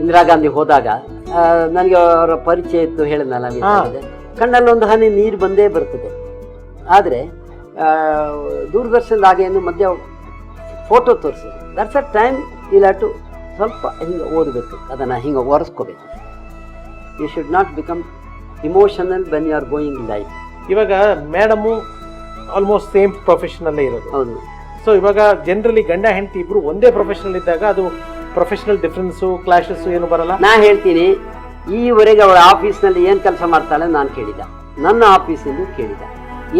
ಇಂದಿರಾ ಗಾಂಧಿ ಹೋದಾಗ ನನಗೆ ಅವರ ಪರಿಚಯ ಇತ್ತು ಹೇಳಿದ್ನಲ್ಲ. ಕಣ್ಣಲ್ಲಿ ಒಂದು ಹನಿ ನೀರು ಬಂದೇ ಬರ್ತದೆ. ಆದರೆ ದೂರದರ್ಶನದ ಹಾಗೆ ಏನು ಮಧ್ಯ ಫೋಟೋ ತೋರಿಸಿ ದಟ್ಸ್ ಅ ಟೈಮ್ ಇಲ್ಲ ಟು ಸ್ವಲ್ಪ ಹಿಂಗೆ ಓದಬೇಕು. ಅದನ್ನು ಹಿಂಗೆ ಒರೆಸ್ಕೋಬೇಕು. You should not become emotional when you are going life ಇವಾಗ ಮೇಡಮು ಆಲ್ಮೋಸ್ಟ್ ಸೇಮ್ ಪ್ರೊಫೆಷನಲ್ಲೇ ಇರೋದು. ಹೌದು. ಸೊ ಇವಾಗ ಜನರಲಿ ಗಂಡ ಹೆಂಡತಿ ಇಬ್ಬರು ಒಂದೇ ಪ್ರೊಫೆಷನಲ್ ಇದ್ದಾಗ ಅದು ಪ್ರೊಫೆಷನಲ್ ಡಿಫ್ರೆನ್ಸು ಕ್ಲಾಶಸ್ ಏನು ಬರಲ್ಲ? ನಾ ಹೇಳ್ತೀನಿ ಈವರೆಗೆ ಅವಳ ಆಫೀಸ್ನಲ್ಲಿ ಏನು ಕೆಲಸ ಮಾಡ್ತಾಳೆ ನಾನು ಕೇಳಿದ ನನ್ನ ಆಫೀಸಿಂದ ಕೇಳಿದ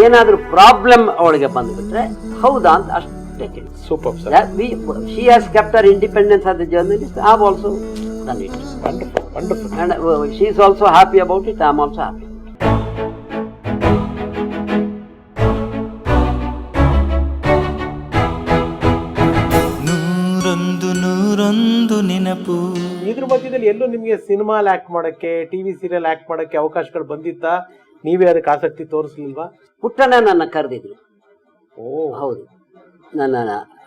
ಏನಾದರೂ ಪ್ರಾಬ್ಲಮ್ ಅವಳಿಗೆ ಬಂದುಬಿಟ್ರೆ ಹೌದಾ ಅಂತ ಅಷ್ಟೇ ಕೇಳಿ super sir she has kept our independence as a journalist am also done it wonderful wonderful and she is also happy about it I am also happy ಎಲ್ಲೂ ನಿಮಗೆ ಸಿನಿಮಾ ಆಕ್ಟ್ ಮಾಡಕ್ಕೆ ಟಿವಿ ಸೀರಿಯಲ್ ಆಕ್ಟ್ ಮಾಡೋಕ್ಕೆ ಅವಕಾಶಗಳು ಬಂದಿತ್ತ? ನೀವೇ ಅದಕ್ಕೆ ಆಸಕ್ತಿ ತೋರಿಸ್ಲಿಲ್ವಾ? ಪುಟ್ಟಣ್ಣ ನನ್ನ ಕರೆದಿದ್ರು. ಓ. ಹೌದು. ನನ್ನ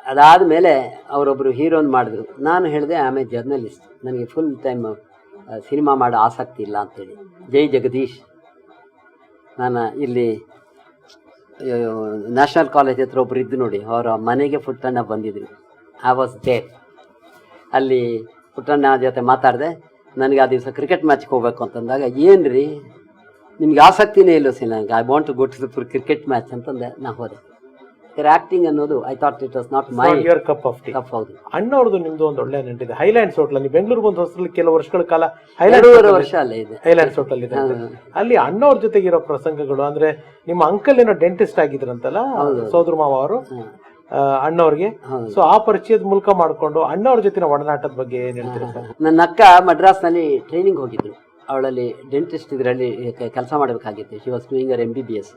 ಅದಾದ ಮೇಲೆ ಅವರೊಬ್ಬರು ಹೀರೋನ್ ಮಾಡಿದ್ರು. ನಾನು ಹೇಳಿದೆ ಆಮೇಲೆ ಜರ್ನಲಿಸ್ಟ್ ನನಗೆ ಫುಲ್ ಟೈಮ್ ಸಿನಿಮಾ ಮಾಡೋ ಆಸಕ್ತಿ ಇಲ್ಲ ಅಂತೇಳಿ. ಜೈ ಜಗದೀಶ್. ನಾನು ಇಲ್ಲಿ ನ್ಯಾಷನಲ್ ಕಾಲೇಜ್ ಹತ್ರ ಒಬ್ರು ಇದ್ದು ನೋಡಿ. ಅವರ ಮನೆಗೆ ಪುಟ್ಟಣ್ಣ ಬಂದಿದ್ರು. ಐ ವಾಸ್ ದೇರ್ ಅಲ್ಲಿ ಪುಟ್ಟಣ್ಣ ಜೊತೆ ಮಾತಾಡಿದೆ ನನಗೆ ಆ ದಿವಸ ಕ್ರಿಕೆಟ್ ಮ್ಯಾಚ್ಗೆ ಹೋಗ್ಬೇಕು ಅಂತಂದಾಗ ಏನ್ರಿ? ರೀ ನಿಮ್ಗೆ ಆಸಕ್ತಿನೇ ಇಲ್ಲ ಸಿ ನನಗೆ I want to go to full cricket match ಅಂತಂದೆ ನಾ ಹೋದೆ. ಆಕ್ಟಿಂಗ್ ಅನ್ನೋದು I thought it was not my your cup of tea cup ಹೌದು. ಅಣ್ಣವ್ರದ್ದು ನಿಮ್ದು ಒಂದು ಒಳ್ಳೆ ನೆಂಟಿದೆ ಹೈಲ್ಯಾಂಡ್ಸ್ ಹೋಟ್ಲ್ ಅಲ್ಲಿ ಬೆಂಗಳೂರು ಬಂದು ಹೊಸದಲ್ಲಿ ಕೆಲವು ವರ್ಷಗಳ ಕಾಲ ಹೈಲ್ಯಾಂಡ್ ವರ್ಷ ಅಲ್ಲ ಇದೆ. ಹೈಲ್ಯಾಂಡ್ಸ್ ಹೋಟೆಲ್ ಇದೆ. ಅಲ್ಲಿ ಅಣ್ಣವ್ರ ಜೊತೆಗಿರೋ ಪ್ರಸಂಗಗಳು ಅಂದ್ರೆ ನಿಮ್ಮ ಅಂಕಲ್ ಏನೋ ಡೆಂಟಿಸ್ಟ್ ಆಗಿದ್ರಂತಲ್ಲ ಸೋದ್ರ ಮಾವ ಅವರು. ಅಣ್ಣವ್ರಿಗೆ. ಸೊ ಆ ಪರಿಚಯದ ಮೂಲಕ ಮಾಡಿಕೊಂಡು ಅಣ್ಣವ್ರ ಜೊತೆ ಒಡನಾಟದ ಬಗ್ಗೆ ಏನ್ ಹೇಳ್ತೀರಾ ಸರ್? ನನ್ನ ಅಕ್ಕ ಮಡ್ರಾಸ್ನಲ್ಲಿ ಟ್ರೈನಿಂಗ್ ಹೋಗಿದ್ರು ಅವಳಲ್ಲಿ ಡೆಂಟಿಸ್ಟ್ ಇದರಲ್ಲಿ ಕೆಲಸ ಮಾಡಬೇಕಾಗಿತ್ತು. She was doing uh M B B S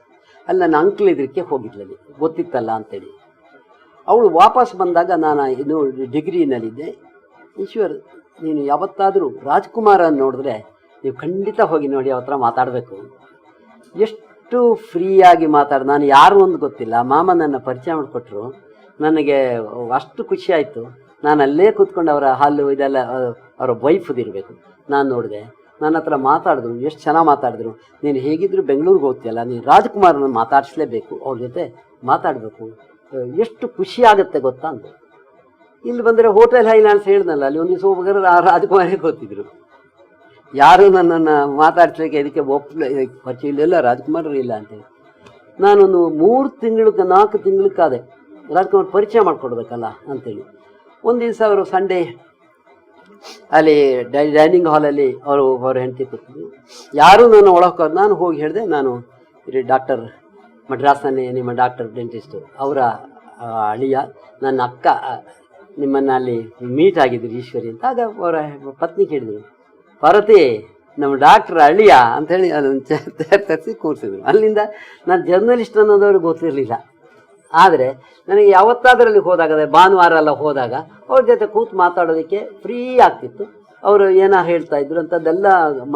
ಅಲ್ಲಿ ನನ್ನ ಅಂಕಲ್ ಇದಕ್ಕೆ ಹೋಗಿದ್ಲಲ್ಲಿ ಗೊತ್ತಿತ್ತಲ್ಲ ಅಂತೇಳಿ. ಅವಳು ವಾಪಸ್ ಬಂದಾಗ ನಾನು ಇನ್ನು ಡಿಗ್ರಿನಲ್ಲಿದ್ದೆ ಈಶ್ವರ್ ನೀನು ಯಾವತ್ತಾದರೂ ರಾಜ್ಕುಮಾರ್ ನೋಡಿದ್ರೆ ನೀವು ಖಂಡಿತ ಹೋಗಿ ನೋಡಿ ಅವತ್ರ ಮಾತಾಡಬೇಕು. ಎಷ್ಟು ಫ್ರೀಯಾಗಿ ಮಾತಾಡ ನಾನು ಯಾರು ಒಂದು ಗೊತ್ತಿಲ್ಲ. ಮಾಮ ನನ್ನ ಪರಿಚಯ ಮಾಡಿಕೊಟ್ರು. ನನಗೆ ಅಷ್ಟು ಖುಷಿ ಆಯಿತು. ನಾನು ಅಲ್ಲೇ ಕೂತ್ಕೊಂಡು ಅವರ ಹಾಲು ಇದೆಲ್ಲ ಅವರ ವೈಫ್ದಿರಬೇಕು ನಾನು ನೋಡಿದೆ. ನನ್ನ ಹತ್ರ ಮಾತಾಡಿದ್ರು. ಎಷ್ಟು ಚೆನ್ನಾಗಿ ಮಾತಾಡಿದ್ರು. ನೀನು ಹೇಗಿದ್ರು ಬೆಂಗಳೂರಿಗೆ ಹೋಗ್ತಿಯಲ್ಲ, ನೀನು ರಾಜ್ಕುಮಾರ್ನ ಮಾತಾಡಿಸ್ಲೇಬೇಕು. ಅವ್ರ ಜೊತೆ ಮಾತಾಡಬೇಕು. ಎಷ್ಟು ಖುಷಿ ಆಗುತ್ತೆ ಗೊತ್ತಾ ಅಂತ ಇಲ್ಲಿ ಬಂದರೆ ಹೋಟೆಲ್ ಹೈಲ್ಯಾಂಡ್ಸ್ ಹೇಳ್ದಲ್ಲ ಅಲ್ಲಿ ಒಂದು ದಿವಸ ಹೋಗ್ಬೇಕಾದ್ರೆ ರಾಜ್ಕುಮಾರೇ ಗೊತ್ತಿದ್ರು. ಯಾರು ನನ್ನನ್ನು ಮಾತಾಡ್ಸ್ಲಿಕ್ಕೆ ಇದಕ್ಕೆ ಒಪ್ ಪರಿಚಯ ರಾಜ್ಕುಮಾರ್ ಇಲ್ಲ ಅಂತೇಳಿ ನಾನೊಂದು ಮೂರು ತಿಂಗಳು ನಾಲ್ಕು ತಿಂಗಳು ಕಾದೆ ರಾಜ್ಕುಮಾರ್ ಪರಿಚಯ ಮಾಡಿಕೊಡ್ಬೇಕಲ್ಲ ಅಂತೇಳಿ ಒಂದು ದಿವಸ ಅವರು ಸಂಡೇ ಅಲ್ಲಿ ಡೈ, ಡೈನಿಂಗ್ ಹಾಲಲ್ಲಿ ಅವರು, ಅವ್ರ ಹೆಂಡತಿ ಕೂತಿದ್ರು. ಯಾರೂ ನಾನು ಒಳಗೆ ನಾನು ಹೋಗಿ ಹೇಳಿದೆ, ನಾನು ಇಲ್ಲಿ ಡಾಕ್ಟರ್ ಮಡ್ರಾಸ್ನಲ್ಲಿ ನಿಮ್ಮ ಡಾಕ್ಟರ್ ಡೆಂಟಿಸ್ಟು ಅವರ ಅಳಿಯ, ನನ್ನ ಅಕ್ಕ ನಿಮ್ಮನ್ನು ಅಲ್ಲಿ ಮೀಟ್ ಆಗಿದ್ರು ಈಶ್ವರಿ ಅಂತ. ಆಗ ಅವರ ಪತ್ನಿ ಕೇಳಿದರು. ಪಾರ್ವತಿ ನಮ್ಮ ಡಾಕ್ಟ್ರ್ ಅಳಿಯ ಅಂಥೇಳಿ ಅದನ್ನು ತರಿಸಿ ಕೂರಿಸಿದ್ರು. ಅಲ್ಲಿಂದ ನಾನು ಜರ್ನಲಿಸ್ಟ್ ಅನ್ನೋದವ್ರಿಗೆ ಗೊತ್ತಿರಲಿಲ್ಲ. ಆದರೆ ನನಗೆ ಯಾವತ್ತಾದ್ರಲ್ಲಿ ಹೋದಾಗ ಭಾನುವಾರ ಎಲ್ಲ ಹೋದಾಗ ಅವ್ರ ಜೊತೆ ಕೂತು ಮಾತಾಡೋದಕ್ಕೆ ಫ್ರೀ ಆಗ್ತಿತ್ತು. ಅವರು ಏನೋ ಹೇಳ್ತಾ ಇದ್ರು ಅಂತದ್ದೆಲ್ಲ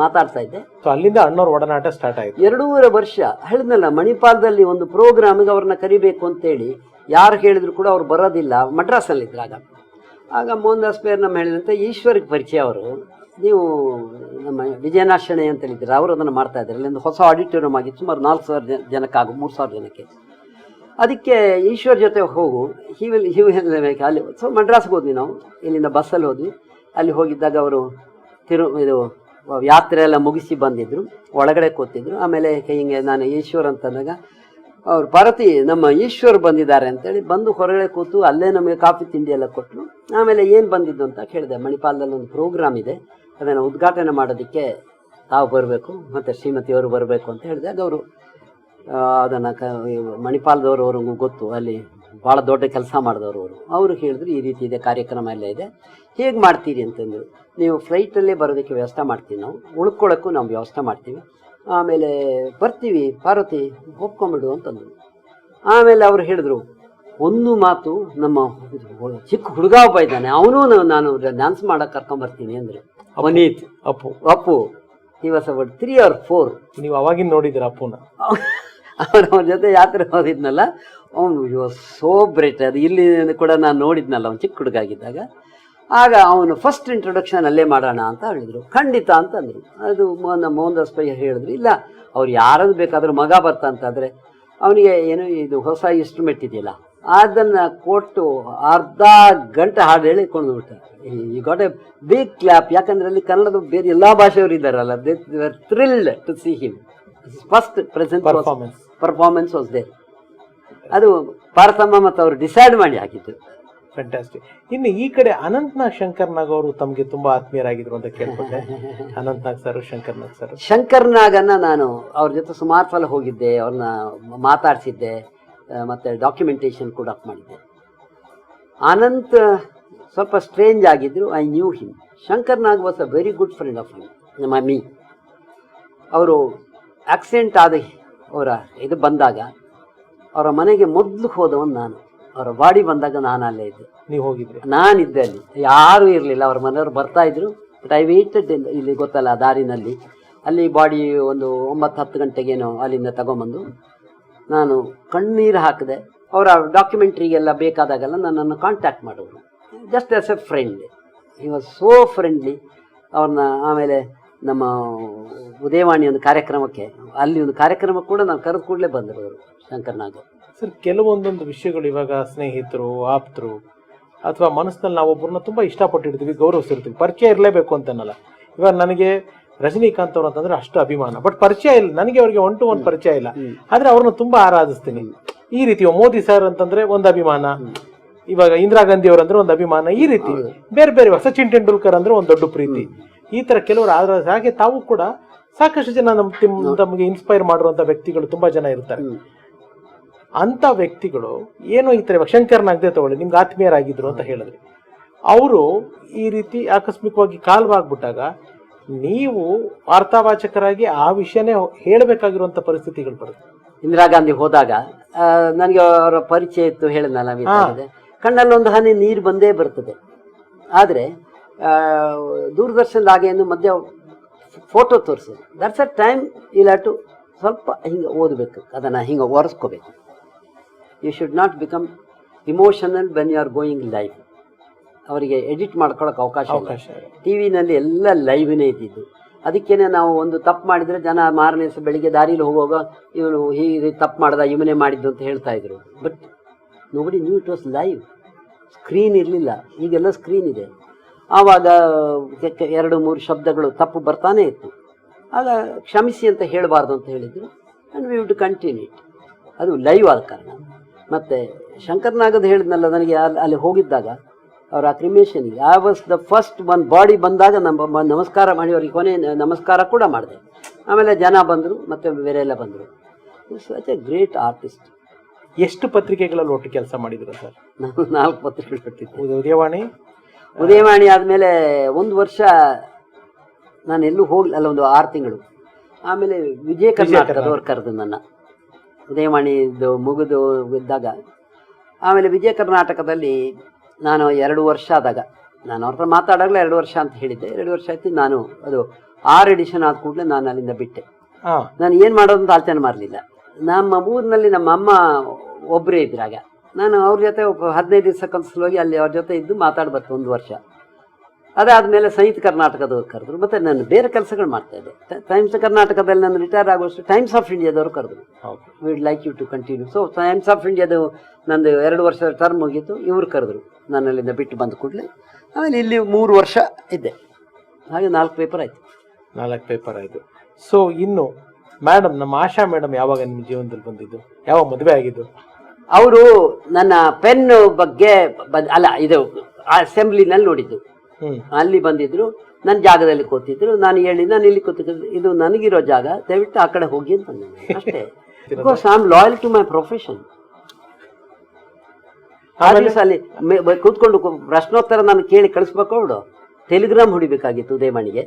ಮಾತಾಡ್ತಾ ಇದ್ದೆ. ಸೊ ಅಲ್ಲಿಂದ ಅಣ್ಣವ್ರ ಒಡನಾಟ ಸ್ಟಾರ್ಟ್ ಆಯ್ತು. ಎರಡೂವರೆ ವರ್ಷ ಹೇಳಿದ್ನಲ್ಲ ಮಣಿಪಾಲದಲ್ಲಿ ಒಂದು ಪ್ರೋಗ್ರಾಮಿಗೆ ಅವ್ರನ್ನ ಕರಿಬೇಕು ಅಂತೇಳಿ ಯಾರು ಹೇಳಿದ್ರು ಕೂಡ ಅವ್ರು ಬರೋದಿಲ್ಲ. ಮಡ್ರಾಸಲ್ಲಿದ್ರು ಆಗ ಆಗ ಮೋಹನ್ ದಾಸ್ ಪೇರ್ ನಮ್ಮ ಹೇಳಿದಂತೆ ಈಶ್ವರಿಗೆ ಪರಿಚಯ ಅವರು. ನೀವು ನಮ್ಮ ವಿಜಯನಾಶಣೆ ಅಂತ ಹೇಳಿದ್ರು ಅವರು ಅದನ್ನು ಮಾಡ್ತಾ ಇದ್ದಾರೆ. ಅಲ್ಲಿಂದ ಹೊಸ ಆಡಿಟೋರಿಯಂ ಆಗಿ ಸುಮಾರು ನಾಲ್ಕು ಸಾವಿರ ಜನ ಜನಕ್ಕಾಗು ಮೂರು ಸಾವಿರ ಜನಕ್ಕೆ. ಅದಕ್ಕೆ ಈಶ್ವರ್ ಜೊತೆ ಹೋಗು. ಹಿ ವಿಲ್ ಅಲ್ಲಿ, ಸೊ ಮಡ್ರಾಸ್ಗೆ ಹೋದ್ವಿ ನಾವು. ಇಲ್ಲಿಂದ ಬಸ್ಸಲ್ಲಿ ಹೋದ್ವಿ. ಅಲ್ಲಿ ಹೋಗಿದ್ದಾಗ ಅವರು ತಿರು, ಇದು, ಯಾತ್ರೆ ಎಲ್ಲ ಮುಗಿಸಿ ಬಂದಿದ್ರು. ಒಳಗಡೆ ಕೂತಿದ್ರು. ಆಮೇಲೆ ಹಿಂಗೆ ನಾನು ಈಶ್ವರ್ ಅಂತಂದಾಗ ಅವ್ರು, ಭಾರತಿ, ನಮ್ಮ ಈಶ್ವರ್ ಬಂದಿದ್ದಾರೆ ಅಂತೇಳಿ ಬಂದು ಹೊರಗಡೆ ಕೂತು ಅಲ್ಲೇ ನಮಗೆ ಕಾಫಿ ತಿಂಡಿ ಎಲ್ಲ ಕೊಟ್ಟರು ಆಮೇಲೆ ಏನು ಬಂದಿದ್ದು ಅಂತ ಕೇಳಿದೆ. ಮಣಿಪಾಲದಲ್ಲಿ ಒಂದು ಪ್ರೋಗ್ರಾಮ್ ಇದೆ. ಅದನ್ನು ಉದ್ಘಾಟನೆ ಮಾಡೋದಕ್ಕೆ ತಾವು ಬರಬೇಕು ಮತ್ತು ಶ್ರೀಮತಿಯವರು ಬರಬೇಕು ಅಂತ ಹೇಳಿದಾಗ ಅವರು ಅದನ್ನು ಕ ಮಣಿಪಾಲದವರು ಅವ್ರಿಗೂ ಗೊತ್ತು. ಅಲ್ಲಿ ಭಾಳ ದೊಡ್ಡ ಕೆಲಸ ಮಾಡಿದವರು ಅವರು. ಅವರು ಹೇಳಿದ್ರು, ಈ ರೀತಿ ಇದೆ, ಕಾರ್ಯಕ್ರಮ ಎಲ್ಲ ಇದೆ. ಹೇಗೆ ಮಾಡ್ತೀರಿ ಅಂತಂದರು, ನೀವು ಫ್ಲೈಟಲ್ಲೇ ಬರೋದಕ್ಕೆ ವ್ಯವಸ್ಥೆ ಮಾಡ್ತೀವಿ ನಾವು. ಉಳ್ಕೊಳ್ಳೋಕ್ಕೂ ನಾವು ವ್ಯವಸ್ಥೆ ಮಾಡ್ತೀವಿ. ಆಮೇಲೆ ಬರ್ತೀವಿ, ಪಾರ್ವತಿ ಒಪ್ಕೊಂಬಿಡು ಅಂತಂದರು. ಆಮೇಲೆ ಅವರು ಹೇಳಿದ್ರು, ಒಂದು ಮಾತು ನಮ್ಮ ಚಿಕ್ಕ ಹುಡುಗ ಒಬ್ಬ ಇದ್ದಾನೆ, ಅವನು ನಾನು ಡ್ಯಾನ್ಸ್ ಮಾಡೋಕ್ಕೆ ಕರ್ಕೊಂಬರ್ತೀನಿ ಅಂದರೆ. Vaneeth Appu. Appu. He was about three or four ನೀವು ಅವಾಗಿನ ನೋಡಿದ್ರ ಅಪ್ಪುನ. ಅವ್ರ ಅವ್ರ ಜೊತೆ ಯಾತ್ರೆ ಹೋದಿದ್ನಲ್ಲ ಅವನು ವಾಸ್ ಸೋ ಬ್ರೈಟ್ ಅದು ಇಲ್ಲಿ ಕೂಡ ನಾನು ನೋಡಿದ್ನಲ್ಲ ಅವನು ಚಿಕ್ಕ ಹುಡುಗ ಆಗಿದ್ದಾಗ ಆಗ ಅವನು ಫಸ್ಟ್ ಇಂಟ್ರೊಡಕ್ಷನ್ ಅಲ್ಲೇ ಮಾಡೋಣ ಅಂತ ಹೇಳಿದ್ರು. ಖಂಡಿತ ಅಂತಂದ್ರು ಅದು ಮೋಹನ್ ಮೋಹನ್ ದಾಸ್ ಪೈ ಹೇಳಿದ್ರು. ಇಲ್ಲ ಅವ್ರು ಯಾರನ್ನು ಬೇಕಾದರೂ ಮಗ ಬರ್ತಾಂತಾದ್ರೆ ಅವನಿಗೆ ಏನು ಇದು ಹೊಸ ಇನ್ಸ್ಟ್ರೂಮೆಂಟ್ ಇದೆಯಲ್ಲ ಅದನ್ನ ಕೊಟ್ಟು ಅರ್ಧ ಗಂಟೆ ಹಾಡು ಹೇಳಿ ಕೊಂಡ್ಬಿಟ್ಟ ಈ ಗಾಟ್ ಎ ಬಿಗ್ ಕ್ಲಾಪ್ ಯಾಕಂದ್ರೆ ಅಲ್ಲಿ ಕನ್ನಡದ ಬೇರೆ ಎಲ್ಲಾ ಭಾಷೆಯವರು ಇದ್ದಾರಲ್ಲ thrilled to see him first present. Performance was they ಅದು ಪಾರಸಮ್ಮ ಮತ್ತು ಅವರು ಡಿಸೈಡ್ ಮಾಡಿ ಹಾಕಿದ್ರು ಫ್ಯಾಂಟಾಸ್ಟಿಕ್ ಇನ್ನು ಈ ಕಡೆ ಅನಂತನಾಗ್ ಶಂಕರ್ನಾಗ್ ಅವರು ತಮಗೆ ತುಂಬಾ ಆತ್ಮೀಯರಾಗಿದ್ರು ಅಂತ ಕೇಳ್ಕೊಂಡೆ. ಅನಂತನಾಗ್ ಸರ್ ಶಂಕರ್ನಾಗ್ ಸರ್ ಶಂಕರ್ನಾಗನ್ನ ನಾನು ಅವ್ರ ಜೊತೆ ಸುಮಾರು ಸಲ ಹೋಗಿದ್ದೆ ಅವ್ರನ್ನ ಮಾತಾಡಿಸಿದ್ದೆ. ಮತ್ತೆ ಡಾಕ್ಯುಮೆಂಟೇಶನ್ ಕೂಡ ಮಾಡಿದ್ದೆ. ಅನಂತ್ ಸ್ವಲ್ಪ ಸ್ಟ್ರೇಂಜ್ ಆಗಿದ್ರು I knew him Shankarnag was a very good friend of him ನಮ್ಮ ಮೀ ಅವರು ಆಕ್ಸಿಡೆಂಟ್ ಆದ ಅವರ ಇದು ಬಂದಾಗ ಅವರ ಮನೆಗೆ ಮೊದಲು ಹೋದವನು ನಾನು. ಅವರ ಬಾಡಿ ಬಂದಾಗ ನಾನು ಅಲ್ಲೇ ಇದ್ದೆ. ನೀವು ಹೋಗಿದ್ರೆ? ನಾನಿದ್ದೆ ಅಲ್ಲಿ. ಯಾರೂ ಇರಲಿಲ್ಲ. ಅವ್ರ ಮನೆಯವರು ಬರ್ತಾ ಇದ್ರು. ಬಟ್ ಐ ವೇಟೆಡ್ ಇಲ್ಲಿ ಗೊತ್ತಲ್ಲ ದಾರಿನಲ್ಲಿ. ಅಲ್ಲಿ ಬಾಡಿ ಒಂದು ಒಂಬತ್ತು ಹತ್ತು ಗಂಟೆಗೇನೋ ಅಲ್ಲಿಂದ ತಗೊಂಬಂದು ನಾನು ಕಣ್ಣೀರು ಹಾಕಿದೆ ಅವರ ಡಾಕ್ಯುಮೆಂಟ್ರಿಗೆಲ್ಲ ಬೇಕಾದಾಗೆಲ್ಲ ನನ್ನನ್ನು ಕಾಂಟ್ಯಾಕ್ಟ್ ಮಾಡೋರು just as a friend he was so friendly ಅವ್ರನ್ನ ಆಮೇಲೆ ನಮ್ಮ ಉದಯವಾಣಿ ಒಂದು ಕಾರ್ಯಕ್ರಮಕ್ಕೆ, ಅಲ್ಲಿ ಒಂದು ಕಾರ್ಯಕ್ರಮ ಕೂಡ ನಾನು ಕರೆದು ಕೂಡಲೇ ಬಂದರು ಅವರು ಶಂಕರ್ನಾಗ್ ಸರ್, ಕೆಲವೊಂದೊಂದು ವಿಷಯಗಳು ಇವಾಗ ಸ್ನೇಹಿತರು, ಆಪ್ತರು, ಅಥವಾ ಮನಸ್ಸಿನಲ್ಲಿ ನಾವು ಒಬ್ಬರನ್ನ ತುಂಬಾ ಇಷ್ಟಪಟ್ಟಿರ್ತೀವಿ, ಗೌರವಿಸಿರ್ತೀವಿ, ಪರಿಚಯ ಇರಲೇಬೇಕು ಅಂತನಲ್ಲ ಇವಾಗ ನನಗೆ ರಜನಿಕಾಂತ್ ಅವರು ಅಂತಂದ್ರೆ ಅಷ್ಟು ಅಭಿಮಾನ. ಬಟ್ ಪರಿಚಯ ಇಲ್ಲ. ನನಗೆ ಅವ್ರಿಗೆ ಒನ್ ಟು ಒನ್ ಪರಿಚಯ ಇಲ್ಲ. ಆದ್ರೆ ಅವ್ರನ್ನ ತುಂಬಾ ಆರಾಧಿಸ್ತೀನಿ. ಈ ರೀತಿ ಮೋದಿ ಸರ್ ಅಂತಂದ್ರೆ ಒಂದು ಅಭಿಮಾನ. ಇವಾಗ ಇಂದಿರಾ ಗಾಂಧಿ ಅವರಂದ್ರೆ ಒಂದು ಅಭಿಮಾನ. ಈ ರೀತಿ ಬೇರೆ ಬೇರೆ ಸಚಿನ್ ತೆಂಡೂಲ್ಕರ್ ಅಂದ್ರೆ ಒಂದು ದೊಡ್ಡ ಪ್ರೀತಿ. ಈ ತರ ಕೆಲವರು ಆದ್ರ ಹಾಗೆ ತಾವು ಕೂಡ ಸಾಕಷ್ಟು ಜನ ನಮ್ ತಿಮ್- ತಮಗೆ ಇನ್ಸ್ಪೈರ್ ಮಾಡಿರುವಂತ ವ್ಯಕ್ತಿಗಳು ತುಂಬಾ ಜನ ಇರ್ತಾರೆ. ಅಂತ ವ್ಯಕ್ತಿಗಳು ಏನೋ ಈ ತರ ಇವಾಗ ಶಂಕರ್ ನಾಗದೆ ತಗೊಳ್ಳಿ ನಿಮ್ಗೆ ಆತ್ಮೀಯರಾಗಿದ್ರು ಅಂತ ಹೇಳಿದ್ರಿ. ಅವರು ಈ ರೀತಿ ಆಕಸ್ಮಿಕವಾಗಿ ಕಾಲ್ವಾಗ್ಬಿಟ್ಟಾಗ ನೀವು ವಾರ್ತಾವಾಚಕರಾಗಿ ಆ ವಿಷಯನೇ ಹೇಳಬೇಕಾಗಿರುವಂತ ಪರಿಸ್ಥಿತಿಗಳು ಬರುತ್ತೆ. ಇಂದಿರಾ ಗಾಂಧಿ ಹೋದಾಗ ನನಗೆ ಅವರ ಪರಿಚಯ ಇತ್ತು ಹೇಳಿದ್ನಲ್ಲ. ಕಣ್ಣಲ್ಲಿ ಒಂದು ಹನಿ ನೀರು ಬಂದೇ ಬರ್ತದೆ. ಆದರೆ ದೂರದರ್ಶನದ ಹಾಗೆ ಮಧ್ಯ ಫೋಟೋ ತೋರಿಸು ದಟ್ಸ್ ಅ ಟೈಮ್ ಇಲ್ಲ ಟು ಸ್ವಲ್ಪ ಹಿಂಗೆ ಓದಬೇಕು ಅದನ್ನು ಹಿಂಗೆ ಒರೆಸ್ಕೋಬೇಕು. You should not become emotional when you are going live ಅವರಿಗೆ ಎಡಿಟ್ ಮಾಡ್ಕೊಳ್ಳೋಕೆ ಅವಕಾಶ ಅವಕಾಶ ಟಿ ವಿನಲ್ಲಿ ಎಲ್ಲ ಲೈವ್ನೇ ಇದ್ದಿದ್ದು. ಅದಕ್ಕೇನೆ ನಾವು ಒಂದು ತಪ್ಪು ಮಾಡಿದ್ರೆ ಜನ ಮಾರನೇ ದಿವಸ ಬೆಳಿಗ್ಗೆ ದಾರಿಲಿ ಹೋಗುವಾಗ ಇವನು ಹೀಗೆ ತಪ್ಪು ಮಾಡ್ದ ಇವನೇ ಮಾಡಿದ್ದು ಅಂತ ಹೇಳ್ತಾ ಇದ್ರು. ಬಟ್ ನೋಡಿ new it was live screen ಇರಲಿಲ್ಲ. ಈಗೆಲ್ಲ ಸ್ಕ್ರೀನ್ ಇದೆ. ಆವಾಗ ಎರಡು ಮೂರು ಶಬ್ದಗಳು ತಪ್ಪು ಬರ್ತಾನೆ ಇತ್ತು. ಆಗ ಕ್ಷಮಿಸಿ ಅಂತ ಹೇಳಬಾರ್ದು ಅಂತ ಹೇಳಿದ್ರು. And we would continue it ಅದು ಲೈವ್ ಆದ ಕಾರಣ. ಮತ್ತು ಶಂಕರ್ನಾಗದ್ ಹೇಳಿದ್ನಲ್ಲ ನನಗೆ ಅಲ್ಲಿ ಅಲ್ಲಿ ಹೋಗಿದ್ದಾಗ ಅವರ cremation I was the first ಒಂದು ಬಾಡಿ ಬಂದಾಗ ನಮ್ಮ ನಮಸ್ಕಾರ ಮಾಡಿ ಅವ್ರಿಗೆ ಕೊನೆ ನಮಸ್ಕಾರ ಕೂಡ ಮಾಡಿದೆ. ಆಮೇಲೆ ಜನ ಬಂದರು ಮತ್ತು ಬೇರೆ ಎಲ್ಲ ಬಂದರು. ಸಚ್ ಎ ಗ್ರೇಟ್ ಆರ್ಟಿಸ್ಟ್ ಎಷ್ಟು ಪತ್ರಿಕೆಗಳಲ್ಲಿ ಒಟ್ಟು ಕೆಲಸ ಮಾಡಿದ್ರು ಸರ್? ನಾನು ನಾಲ್ಕು ಪತ್ರಿಕೆಗಳು ಕೊಟ್ಟಿದ್ದೆ. ಉದಯವಾಣಿ? ಉದಯವಾಣಿ ಆದಮೇಲೆ ಒಂದು ವರ್ಷ ನಾನು ಎಲ್ಲೂ ಹೋಗ್ಲಿ ಅಲ್ಲ ಒಂದು ಆರು ತಿಂಗಳು. ಆಮೇಲೆ ವಿಜಯ ಕರ್ನಾಟಕದವ್ರು ಕರೆದು ನನ್ನ. ಉದಯವಾಣಿದು ಮುಗಿದು ಇದ್ದಾಗ. ಆಮೇಲೆ ವಿಜಯ ಕರ್ನಾಟಕದಲ್ಲಿ ನಾನು ಎರಡು ವರ್ಷ ಆದಾಗ ನಾನು ಅವ್ರ ಹತ್ರ ಮಾತಾಡಾಗಲೇ ಎರಡು ವರ್ಷ ಅಂತ ಹೇಳಿದ್ದೆ. ಎರಡು ವರ್ಷ ಆಯ್ತು ನಾನು ಅದು ಆರು ಎಡಿಷನ್ ಆದ ಕೂಡಲೇ ನಾನು ಅಲ್ಲಿಂದ ಬಿಟ್ಟೆ. ನಾನು ಏನು ಮಾಡೋದು ಅಂತ ಆಲೋಚನೆ ಮಾಡಲಿಲ್ಲ. ನಮ್ಮ ಊರಿನಲ್ಲಿ ನಮ್ಮ ಅಮ್ಮ ಒಬ್ಬರೇ ಇದ್ರಾಗ ನಾನು ಅವ್ರ ಜೊತೆ ಒಬ್ಬ ಹದಿನೈದು ಕನ್ಸಲ್ ಹೋಗಿ ಅಲ್ಲಿ ಅವ್ರ ಜೊತೆ ಇದ್ದು ಮಾತಾಡ್ಬೇಕು ಒಂದು ವರ್ಷ. ಅದಾದಮೇಲೆ ಸಂಯುಕ್ತ ಕರ್ನಾಟಕದವ್ರು ಕರೆದ್ರು. ಮತ್ತೆ ನಾನು ಬೇರೆ ಕೆಲಸಗಳು ಮಾಡ್ತಾ ಇದ್ದೆ. ಟೈಮ್ಸ್ ಕರ್ನಾಟಕದಲ್ಲಿ ನಾನು ರಿಟೈರ್ ಆಗುವಷ್ಟು ಟೈಮ್ಸ್ ಆಫ್ ಇಂಡಿಯಾದವರು ಕರೆದ್ರು. We'd like you to continue so Times of ಇಂಡಿಯಾದು ನಂದು ಎರಡು ವರ್ಷದ ಟರ್ಮ್ ಮುಗೀತು. ಇವ್ರು ಕರೆದ್ರು. ನಾನು ಅಲ್ಲಿಂದ ಬಿಟ್ಟು ಬಂದ ಕೂಡಲೇ ಆಮೇಲೆ ಇಲ್ಲಿ ಮೂರು ವರ್ಷ ಇದ್ದೆ ಹಾಗೆ ನಾಲ್ಕು ಪೇಪರ್ ಆಯಿತು. ನಾಲ್ಕು ಪೇಪರ್ ಆಯಿತು. ಸೊ ಇನ್ನು ಮೇಡಮ್ ನಮ್ಮ ಆಶಾ ಮೇಡಮ್ ಯಾವಾಗ ನಿಮ್ಮ ಜೀವನದಲ್ಲಿ ಬಂದಿದ್ದು? ಯಾವಾಗ ಮದುವೆ ಆಗಿದ್ದು? ಅವರು ನನ್ನ ಪೆನ್ ಬಗ್ಗೆ ಬಂದ್ ಅಲ್ಲ ಇದು ಅಸೆಂಬ್ಲಿನಲ್ಲಿ ನೋಡಿದ್ದು. ಹ್ಮ್. ಅಲ್ಲಿ ಬಂದಿದ್ರು ನನ್ನ ಜಾಗದಲ್ಲಿ ಕೂತಿದ್ರು ನಾನು ಹೇಳಿ ನಾನು ಇಲ್ಲಿ ಕೂತಿದ್ರು ಇದು ನನಗಿರೋ ಜಾಗ ದಯವಿಟ್ಟು ಆ ಕಡೆ ಹೋಗಿ ಅಂತ ಅಂದೆ ನಾನು. ಅಷ್ಟೇ. Because I am loyal to my profession ಆ ದಿವಸ ಅಲ್ಲಿ ಕೂತ್ಕೊಂಡು ಪ್ರಶ್ನೋತ್ತರ ನಾನು ಕೇಳಿ ಕಳಿಸ್ಬೇಕು ಅವಳು. ಟೆಲಿಗ್ರಾಮ್ ಹೊಡಿಬೇಕಾಗಿತ್ತು ಉದಯಮಣಿಗೆ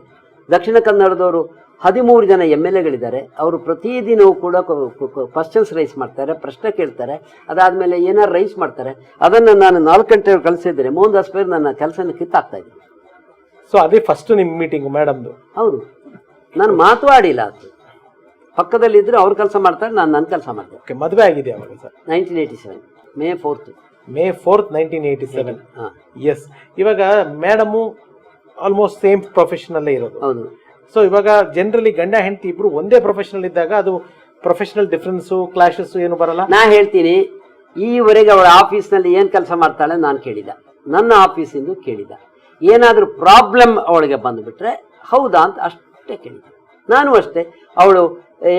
ದಕ್ಷಿಣ ಕನ್ನಡದವರು ಹದಿಮೂರು ಜನ ಎಂ ಎಲ್ ಎಗಳಿದ್ದಾರೆ. ಅವರು ಪ್ರತಿದಿನವೂ ಕೂಡ ಕ್ವಶನ್ಸ್ ರೈಸ್ ಮಾಡ್ತಾರೆ ಪ್ರಶ್ನೆ ಕೇಳ್ತಾರೆ ಅದಾದ್ಮೇಲೆ ಏನಾರು ರೈಸ್ ಮಾಡ್ತಾರೆ. ಅದನ್ನು ನಾನು ನಾಲ್ಕು ಗಂಟೆ ಕಳಿಸಿದ್ರೆ ಮೋಹನ್ ದಾಸ್ ಪೇರ್ ನನ್ನ ಕೆಲಸನ ಕಿತ್ತಾಕ್ತಾ ಇದ್ದೀನಿ ಸೊ ಅದೇ ಫಸ್ಟ್ ನಿಮ್ಮ ಮೀಟಿಂಗ್ ಮೇಡಮ್ದು ಹೌದು. ನಾನು ಮಾತು ಆಡಿಲ್ಲ ಅದು. ಪಕ್ಕದಲ್ಲಿದ್ದರೆ ಅವ್ರ ಕೆಲಸ ಮಾಡ್ತಾರೆ ನಾನು ನನ್ನ ಕೆಲಸ ಮಾಡ್ತೇನೆ. ಓಕೆ ಮದುವೆ ಆಗಿದೆ ಅವಾಗ sir. Nineteen eighty seven May fourth May fourth nineteen eighty seven yes ಇವಾಗ ಮೇಡಮು ಆಲ್ಮೋಸ್ಟ್ ಸೇಮ್ ಪ್ರೊಫೆಷನಲ್ಲೇ ಇರೋದು. ಹೌದು. ಸೊ ಇವಾಗ ಜನರಲಿ ಗಂಡ ಹೆಂಡತಿ ಇಬ್ರು ಒಂದೇ ಪ್ರೊಫೆಷನಲ್ ಇದ್ದಾಗ ಅದು ಪ್ರೊಫೆಷನಲ್ ಡಿಫ್ರೆನ್ಸು ಕ್ಲಾಶಸ್ ಏನು ಬರಲ್ಲ. ನಾ ಹೇಳ್ತೀನಿ ಈವರೆಗೆ ಅವಳ ಆಫೀಸ್ನಲ್ಲಿ ಏನು ಕೆಲಸ ಮಾಡ್ತಾಳೆ ನಾನು ಕೇಳಿದ ನನ್ನ ಆಫೀಸಿಂದು ಕೇಳಿದ ಏನಾದರೂ ಪ್ರಾಬ್ಲಮ್ ಅವಳಿಗೆ ಬಂದುಬಿಟ್ರೆ ಹೌದಾ ಅಂತ ಅಷ್ಟೇ ಕೇಳಿದ ನಾನು ಅಷ್ಟೇ ಅವಳು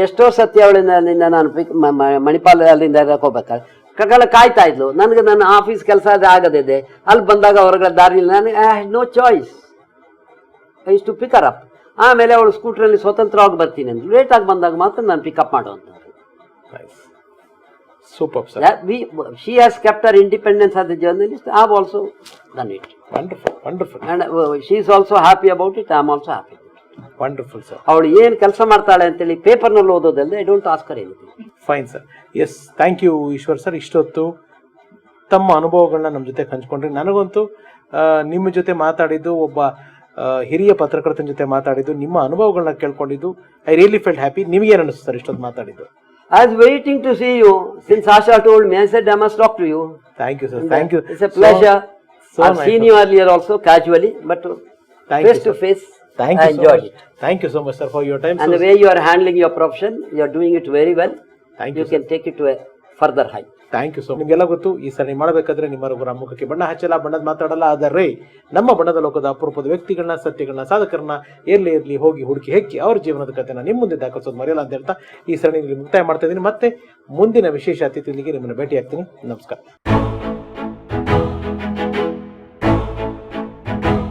ಎಷ್ಟೋ ಸತಿ ಅವಳಿಂದ ನಾನು ಪಿಕ್ ಮ- ಮ- ಮಣಿಪಾಲ ಅಲ್ಲಿಂದ ಹೋಗ್ಬೇಕಾದ್ರೆ ಕಗಳ ಕಾಯ್ತಾ ಇದ್ಲು. ನನಗೆ ನನ್ನ ಆಫೀಸ್ ಕೆಲಸ ಅದು ಆಗದಿದೆ. ಅಲ್ಲಿ ಬಂದಾಗ ಹೊರಗಡೆ ದಾರಿ ನನಗೆ no choice I to pick her up ಆಮೇಲೆ ಅವಳು ಸ್ಕೂಟ್ರಲ್ಲಿ ಸ್ವತಂತ್ರವಾಗಿ ಬರ್ತೀನಿ ಅಂದ್ರು ಲೇಟಾಗಿ ಬಂದಾಗ ಮಾತ್ರ ನಾನು ಪಿಕಪ್ ಮಾಡುವಂತ super sir we she has kept as a journalist. I have also done it. Wonderful she is also happy about it. I am also happy wonderful sir ಅವಳು ಏನು ಕೆಲಸ ಮಾಡ್ತಾಳೆ ಅಂತೇಳಿ ಪೇಪರ್ನಲ್ಲಿ ಓದೋದಲ್ಲದೆ I don't ask her anything fine sir yes thank you Eshwar sir ಇಷ್ಟೊತ್ತು ತಮ್ಮ ಅನುಭವಗಳನ್ನ ನಮ್ಮ ಜೊತೆ ಹಂಚ್ಕೊಂಡ್ರಿ ನನಗಂತೂ ನಿಮ್ಮ ಜೊತೆ ಮಾತಾಡಿದ್ದು ಒಬ್ಬ ಹಿರಿಯ ಪತ್ರಕರ್ತನ ಜೊತೆ ಮಾತಾಡಿದ್ದು ನಿಮ್ಮ ಅನುಭವಗಳನ್ನ ಕೇಳ್ಕೊಂಡಿದ್ದು ಐ ರಿಯಲಿ ಫೆಲ್ಟ್ ಹ್ಯಾಪಿ ನಿಮ್ಗೆ ಏನು ಅನಿಸ್ತು ಸರ್ ಇಷ್ಟೊತ್ತು ಮಾತಾಡಿದ್ದು i was waiting to see you since asha told me i said i must talk to you thank you sir thank you it's a pleasure so i've nice seen you earlier also casually but Thank face you, to face thank i you enjoyed it thank you so much sir for your time and the way you are handling your profession you are doing it very well Thank you can take it to a high height. Thank you so ನಿಮಗೆಲ್ಲ ಗೊತ್ತು ಈ ಸರಣಿ ಮಾಡಬೇಕಾದ್ರೆ ನಿಮ್ಮವರ ಮುಖಕ್ಕೆ ಬಣ್ಣ ಹಚ್ಚಲ್ಲ ಬಣ್ಣದ ಮಾತಾಡಲ್ಲ. ಆದರೆ ನಮ್ಮ ಬಣ್ಣದ ಲೋಕದ ಅಪರೂಪದ ವ್ಯಕ್ತಿಗಳನ್ನ ಸತ್ಯಗಳನ್ನ ಸಾಧಕರನ್ನ ಎಲ್ಲಿ ಇರಲಿ ಹೋಗಿ ಹುಡುಕಿ ಹೆಕ್ಕಿ ಅವ್ರ ಜೀವನದ ಕಥೆನ ನಿಮ್ಮ ಮುಂದೆ ದಾಖಲಿಸೋದು ಮರೆಯಲ್ಲ ಅಂತ ಹೇಳ್ತಾ ಈ ಸರಣಿಯಲ್ಲಿ ಮುಕ್ತಾಯ ಮಾಡ್ತಾ ಇದ್ದೀನಿ. ಮತ್ತೆ ಮುಂದಿನ ವಿಶೇಷ ಅತಿಥಿಯೊಂದಿಗೆ ನಿಮ್ಮನ್ನು ಭೇಟಿ ಆಗ್ತೀನಿ ನಮಸ್ಕಾರ.